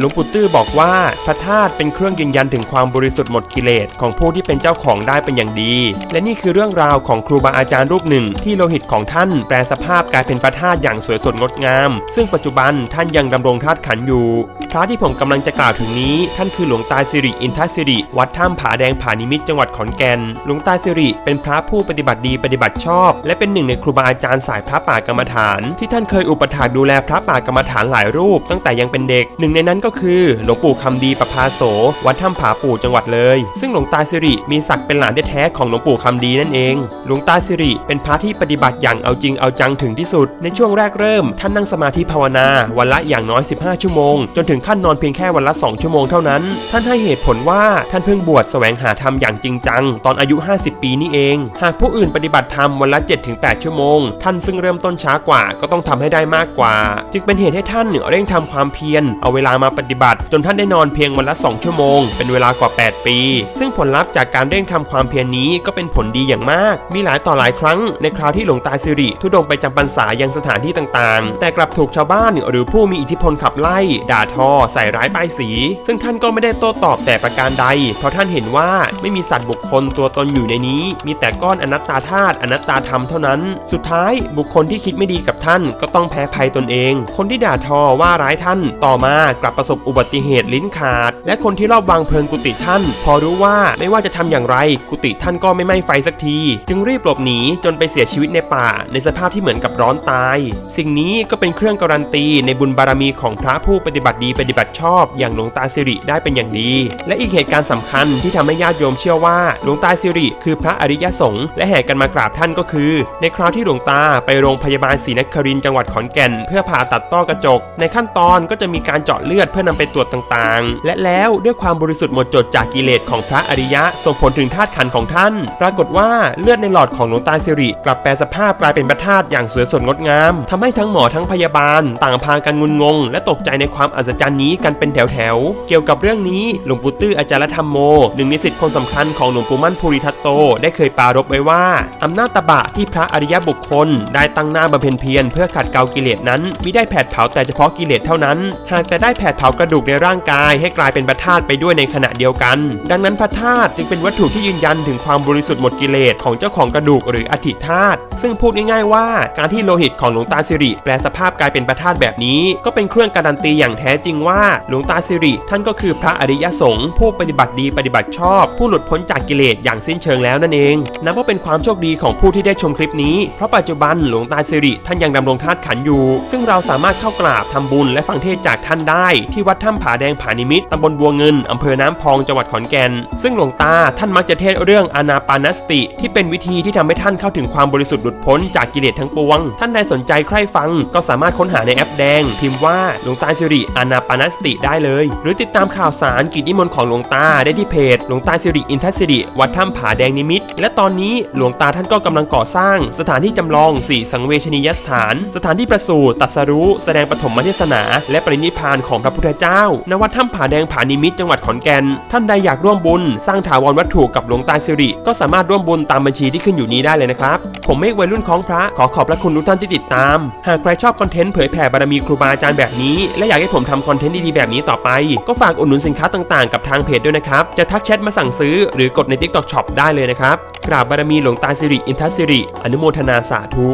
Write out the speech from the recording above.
หลวงปู่ตื้อบอกว่าพระธาตุเป็นเครื่องยืนยันถึงความบริสุทธิ์หมดกิเลสของผู้ที่เป็นเจ้าของได้เป็นอย่างดี และนี่คือเรื่องราวของครูบาอาจารย์รูปหนึ่ง ที่โลหิตของท่านแปลสภาพกลายเป็นพระธาตุอย่างสวยสดงดงาม ซึ่งปัจจุบันท่านยังดำรงธาตุขันธ์อยู่ พระที่ผมกำลังจะกล่าวถึงนี้ ท่านคือหลวงตาสิริอินทสิริ วัดถ้ำผาแดงผานิมิตรจังหวัดขอนแก่น หลวงตาสิริเป็นพระผู้ปฏิบัติดีปฏิบัติชอบ และเป็นหนึ่งในครูบาอาจารย์สายพระป่ากรรมฐาน ที่ท่านเคยอุปถากดูแลพระป่ากรรมฐานหลายรูป ตั้งแต่ยังเป็นเด็ก หนึ่งในนั้นก็คือหลวงปู่คำดีประภาโส วัดถ้ำผาปู่จังหวัดเลย ซึ่งหลวงตาสิริมีศักดิ์เป็นหลานแท้ๆของหลวงปู่คำดีนั่นเอง หลวงตาสิริเป็นพระที่ปฏิบัติอย่างเอาจริงเอาจังถึงที่สุด ในช่วงแรกเริ่ม ท่านนั่งสมาธิภาวนาวันละอย่างน้อย 15 ชั่วโมงจนถึงขั้นนอนเพียงแค่วันละ 2 ชั่วโมงเท่านั้น ท่านให้เหตุผลว่าท่านเพิ่งบวชแสวงหาธรรมอย่างจริงจัง ตอนอายุ 50 ปีนี่เอง หากผู้อื่นปฏิบัติธรรมวันละ 7-8 ชั่วโมง ท่านซึ่งเริ่มต้นช้ากว่าก็ต้องทำให้ได้มากกว่า จึงเป็นเหตุให้ท่านเร่งทำความเพียร เอาเวลามาปฏิบัติ จนท่านได้นอนเพียงวันละ 2 ชั่วโมง เป็นเวลากว่า 8 ปี ซึ่งผลลัพธ์จากการเร่งทำความเพียรนี้ก็เป็นผลดีอย่างมาก มีหลายต่อหลายครั้งในคราวที่หลวงตาสิริทุดงไปจำพรรษายังสถานที่ต่างๆ แต่กลับถูกชาวบ้านหรือผู้มีอิทธิพลขับไล่ด่าทอใส่ร้ายป้ายสี ซึ่งท่านก็ไม่ได้โต้ตอบแต่ประการใด เพราะท่านเห็นว่าไม่มีสัตว์บุคคลตัวตนอยู่ในนี้ มีแต่ก้อนอนัตตาธาตุอนัตตาธรรมเท่านั้น สุดท้ายบุคคลที่คิดไม่ดีกับท่านก็ต้องแพ้ภัยตนเอง คนที่ด่าทอว่าร้ายท่าน ต่อมากลับประสบอุบัติเหตุลิ้นขาด และคนที่รอบวางเพลิงกุฏิท่าน พอรู้ว่าไม่ว่าจะทำอย่างไร กุฏิท่านก็ไม่ไหม้ไฟสักที จึงรีบหลบหนีจนไปเสียชีวิตในป่า ในสภาพที่เหมือนกับร้อนตาย สิ่งนี้ก็เป็นเครื่องการันตีในบุญบารมีของพระผู้ปฏิบัติดีปฏิบัติชอบอย่างหลวงตาสิริได้เป็นอย่างดี และอีกเหตุการณ์สำคัญที่ทำให้ญาติโยมเชื่อว่าหลวงตาสิริคือพระอริยสงฆ์และแห่กันมากราบท่านก็คือ ในคราวที่หลวงตาไปโรงพยาบาลศรีนครินทร์จังหวัดขอนแก่น เพื่อผ่าตัดต้อกระจก ในขั้นตอนก็จะมีการเจาะเลือดเพื่อนำไปตรวจต่างๆ และแล้วด้วยความบริสุทธิ์หมดจดจากกิเลสของพระอริยะส่งผลถึงธาตุขันธ์ของท่าน ปรากฏว่าเลือดในหลอดของหลวงตาสิริกลับแปลสภาพกลายเป็นพระธาตุอย่างสวยสดงดงามทำให้ทั้งหมอทั้งพยาบาล ต่างพากันงุนงง และตกใจในความอัศจรรย์การนี้กันเป็นแถวๆ เกี่ยวกับเรื่องนี้หลวงปู่ตื้ออาจารย์ธรรมโม หนึ่งในศิษย์คนสำคัญของหลวงปู่มั่นภูริทัตโต ได้เคยปรารภไว้ว่าอำนาจตบะที่พระอริยบุคคล ได้ตั้งหน้าบำเพ็ญเพียรเพื่อขัดเกลากิเลสนั้นมิได้แผดเผาแต่เฉพาะกิเลสเท่านั้น หากแต่ได้แผดเผากระดูกในร่างกาย ให้กลายเป็นพระธาตุไปด้วยในขณะเดียวกัน ดังนั้นพระธาตุจึงเป็นวัตถุที่ยืนยันถึงความบริสุทธิ์หมดกิเลสของเจ้าของกระดูกหรืออธิธาตุซึ่งพูดง่ายๆว่าการที่โลหิตของหลวงตาสิริแปลสภาพกลายเป็นพระธาตุแบบนี้ ก็เป็นเครื่องการันตีอย่างแท้จริงว่าหลวงตาสิริ ท่านก็คือพระอริยสงฆ์ผู้ปฏิบัติดีปฏิบัติชอบ ผู้หลุดพ้นจากกิเลสอย่างสิ้นเชิงแล้วนั่นเองนับว่าเป็นความโชคดีของผู้ที่ได้ชมคลิปนี้ เพราะปัจจุบันหลวงตาสิริท่านยังดำรงธาตุขันอยู่ ซึ่งเราสามารถเข้ากราบทำบุญและฟังเทศจากท่านได้ ที่วัดถ้ำผาแดงผานิมิตตำบลบัวเงินอำเภอน้ำพองจังหวัดขอนแก่น ซึ่งหลวงตาท่านมักจะเทศเรื่องอานาปานสติ ที่เป็นวิธีที่ทำให้ท่านเข้าถึงความบริสุทธิ์หลุดพ้นจากกิเลสทั้งปวง ท่านใดสนใจใคร่ฟัง ก็สามารถค้นหาในแอปแดง พิมพ์ว่าหลวงตาสิริอานาปานสติได้เลย หรือติดตามข่าวสารกิจนิมนต์ของหลวงตาได้ที่เพจหลวงตาสิริอินทสิริวัดถ้ำผาแดงนิมิตรและตอนนี้หลวงตาท่านก็กำลังก่อสร้าง สถานที่จำลองสี่สังเวชนียสถาน สถานที่ประสูติตัสรู้ แสดงปฐมเทศนา และปรินิพานของพระพุทธเจ้าณวัดถ้ำผาแดงผานิมิตรจังหวัดขอนแก่น ท่านใดอยากร่วมบุญ สร้างถาวรวัตถุกับหลวงตาสิริ ก็สามารถร่วมบุญตามบัญชีที่ขึ้นอยู่นี้ได้เลยนะครับ ผมเมฆวัยรุ่นของพระขอขอบพระคุณทุกท่านที่ติดตาม หากใครชอบคอนเทนต์เผยแผ่บารมีครูบาอาจารย์แบบนี้และอยากให้ผมทำคอนเทนต์ดีๆแบบนี้ต่อไป ก็ฝากอุดหนุนสินค้าต่างๆ กับทางเพจด้วยนะครับ จะทักแชทมาสั่งซื้อหรือกดใน TikTok Shop ได้เลยนะครับกราบบารมีหลวงตาสิริอินทสิริ อนุโมทนาสาธุ